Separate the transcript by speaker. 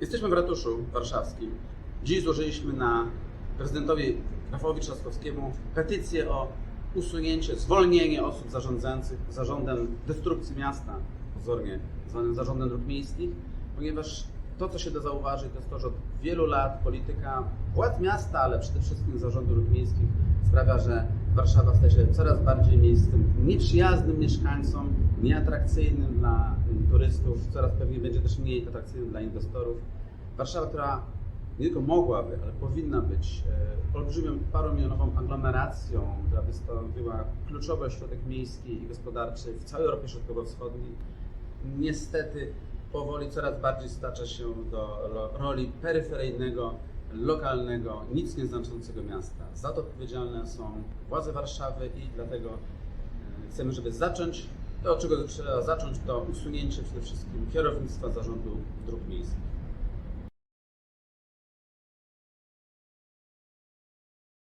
Speaker 1: Jesteśmy w ratuszu warszawskim. Dziś złożyliśmy na prezydentowi Rafałowi Trzaskowskiemu petycję o usunięcie, zwolnienie osób zarządzających zarządem destrukcji miasta, pozornie zwanym zarządem dróg miejskich, ponieważ to, co się da zauważyć, to jest to, że od wielu lat polityka władz miasta, ale przede wszystkim zarządu dróg miejskich sprawia, że Warszawa staje się coraz bardziej miejscem nieprzyjaznym mieszkańcom, nieatrakcyjnym dla mm, turystów, coraz pewnie będzie też mniej atrakcyjnym dla inwestorów. Warszawa, która nie tylko mogłaby, ale powinna być e, olbrzymią, paromilionową aglomeracją, która by stanowiła kluczowy ośrodek miejski i gospodarczy w całej Europie Środkowo-Wschodniej, niestety powoli coraz bardziej stacza się do ro- roli peryferyjnego, lokalnego, nic nieznaczącego miasta. Za to odpowiedzialne są władze Warszawy i dlatego e, chcemy, żeby zacząć, to od czego trzeba zacząć, to usunięcie przede wszystkim kierownictwa zarządu dróg.